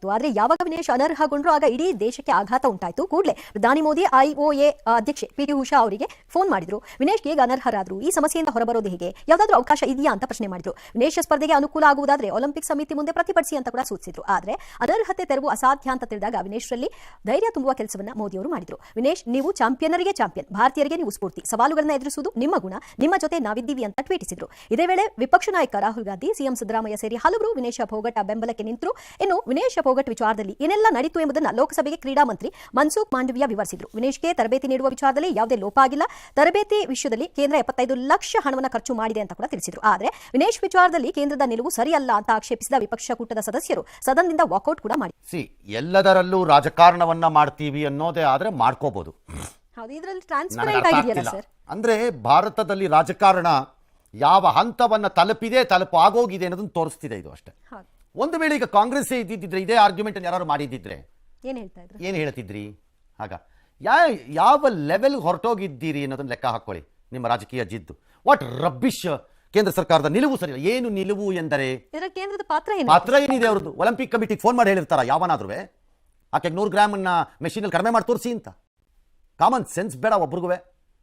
ಮಾಡಿತ್ತು ಆದ್ರೆ ಯಾವಾಗ ವಿನೇಶ್ ಅನರ್ಹಗೊಂಡ್ರು ಆಗ ಇಡೀ ದೇಶಕ್ಕೆ ಆಘಾತ ಉಂಟಾಯಿತು. ಕೂಡಲೇ ಪ್ರಧಾನಿ ಮೋದಿ ಐಒಎ ಅಧ್ಯಕ್ಷೆ ಪಿ ಟಿ ಉಷಾ ಅವರಿಗೆ ಫೋನ್ ಮಾಡಿದ್ರು. ವಿನೇಶ್ ಹೇಗೆ ಅನರ್ಹರಾದ್ರು? ಈ ಸಮಸ್ಯೆಯಿಂದ ಹೊರಬರೋದು ಹೇಗೆ? ಯಾವ್ದಾದ್ರು ಅವಕಾಶ ಇದೆಯಾ ಅಂತ ಪ್ರಶ್ನೆ ಮಾಡಿದ್ರು. ವಿನೇಶ್ ಸ್ಪರ್ಧೆಗೆ ಅನುಕೂಲ ಆಗುವುದಾದ್ರೆ ಒಲಿಂಪಿಕ್ ಸಮಿತಿ ಮುಂದೆ ಪ್ರತಿಭಟಿಸಿ ಅಂತ ಕೂಡ ಸೂಚಿಸಿದ್ರು. ಆದ್ರೆ ಅನರ್ಹತೆ ತೆರವು ಅಸಾಧ್ಯ ಅಂತ ತಿಳಿದಾಗ ವಿನೇಶ್ರಲ್ಲಿ ಧೈರ್ಯ ತುಂಬುವ ಕೆಲಸವನ್ನ ಮೋದಿ ಅವರು ಮಾಡಿದ್ರು. ವಿನೇಶ್, ನೀವು ಚಾಂಪಿಯನರಿಗೆ ಚಾಂಪಿಯನ್, ಭಾರತೀಯರಿಗೆ ನೀವು ಸ್ಫೂರ್ತಿ, ಸವಾಲುಗಳನ್ನ ಎದುರಿಸುವುದು ನಿಮ್ಮ ಗುಣ, ನಿಮ್ಮ ಜೊತೆ ನಾವಿದ್ದೀವಿ ಅಂತ ಟ್ವೀಟಿಸಿದ್ರು. ಇದೇ ವೇಳೆ ವಿಪಕ್ಷ ನಾಯಕ ರಾಹುಲ್ ಗಾಂಧಿ, ಸಿಎಂ ಸಿದ್ದರಾಮಯ್ಯ ಸೇರಿ ಹಲವರು ವಿನೇಶ ಭೋಗಟ ಬೆಂಬಲಕ್ಕೆ ನಿಂತರು. ಇನ್ನು ವಿನೇಶ ಫೋಗಟ್ ವಿಚಾರದಲ್ಲಿ ಏನೆಲ್ಲ ನಡೀತು ಎಂಬುದನ್ನ ಲೋಕಸಭೆಗೆ ಕ್ರೀಡಾ ಮಂತ್ರಿ ಮನ್ಸುಖ್ ಮಾಂಡವಿಯಾ ವಿವರಿಸಿದ್ರು. ವಿನೇಶ್ಗೆ ತರಬೇತಿ ನೀಡುವ ವಿಚಾರದಲ್ಲಿ ಯಾವುದೇ ಲೋಪ ಆಗಿಲ್ಲ. ತರಬೇತಿ ವಿಷಯದಲ್ಲಿ ಕೇಂದ್ರ ಎಪ್ಪತ್ತೈದು ಲಕ್ಷ ಹಣವನ್ನು ಖರ್ಚು ಮಾಡಿದೆ ಅಂತ ಕೂಡ ತಿಳಿಸಿದ್ರು. ಆದರೆ ವಿನೇಶ್ ವಿಚಾರದಲ್ಲಿ ಕೇಂದ್ರದ ನಿಲುವು ಸರಿಯಲ್ಲ ಅಂತ ಆಕ್ಷೇಪಿಸಿದ ವಿಪಕ್ಷ ಕೂಟದ ಸದಸ್ಯರು ಸದನದಿಂದ ವಾಕೌಟ್ ಕೂಡ ಮಾಡಿ ಸಿ ಎಲ್ಲದರಲ್ಲೂ ರಾಜಕಾರಣವನ್ನ ಮಾಡ್ತೀವಿ ಅನ್ನೋದೇ ಆದ್ರೆ ಮಾಡ್ಕೋಬಹುದು ಅಂದ್ರೆ ಭಾರತದಲ್ಲಿ ರಾಜಕಾರಣ ಯಾವ ಹಂತವನ್ನ ತಲುಪಿದೆ ತಲುಪು ಆಗೋಗಿದೆ ಅನ್ನೋದನ್ನ ತೋರಿಸ್ತಿದೆ ಇದು ಅಷ್ಟೇ. ಒಂದು ವೇಳೆ ಈಗ ಕಾಂಗ್ರೆಸ್ ಇದ್ದಿದ್ರೆ ಇದೇ ಆರ್ಗ್ಯುಮೆಂಟ್ ಯಾರು ಮಾಡಿದ್ದಿದ್ರೆ? ಏನ್ ಹೇಳ್ತಾ ಇದ್ರು? ಏನು ಹೇಳ್ತಿದ್ರಿ? ಆಗ ಯಾ ಯಾವ ಲೆವೆಲ್ ಹೊರಟೋಗಿದ್ದೀರಿ ಅನ್ನೋದನ್ನ ಲೆಕ್ಕ ಹಾಕೊಳ್ಳಿ ನಿಮ್ಮ ರಾಜಕೀಯ ಜಿದ್ದು. ವಾಟ್ ರಬ್ಬಿಶ್ ಕೇಂದ್ರ ಸರ್ಕಾರದ ನಿಲುವು ಸರಿ ಏನು ನಿಲುವು ಎಂದರೆ? ಇದರ ಕೇಂದ್ರದ ಪಾತ್ರ ಏನು ಪಾತ್ರ ಏನಿದೆ ಅವ್ರದ್ದು? ಒಲಿಂಪಿಕ್ ಕಮಿಟಿಗೆ ಫೋನ್ ಮಾಡಿ ಹೇಳಿರ್ತಾರ ಯಾವನಾದ್ರೂ ಆಕೆಗೆ ನೂರು ಗ್ರಾಮನ್ನ ಮೆಷಿನಲ್ಲಿ ಕಡಿಮೆ ಮಾಡಿ ತೋರಿಸಿ ಅಂತ. ಕಾಮನ್ ಸೆನ್ಸ್ ಬೇಡ ಒಬ್ರಿಗೂ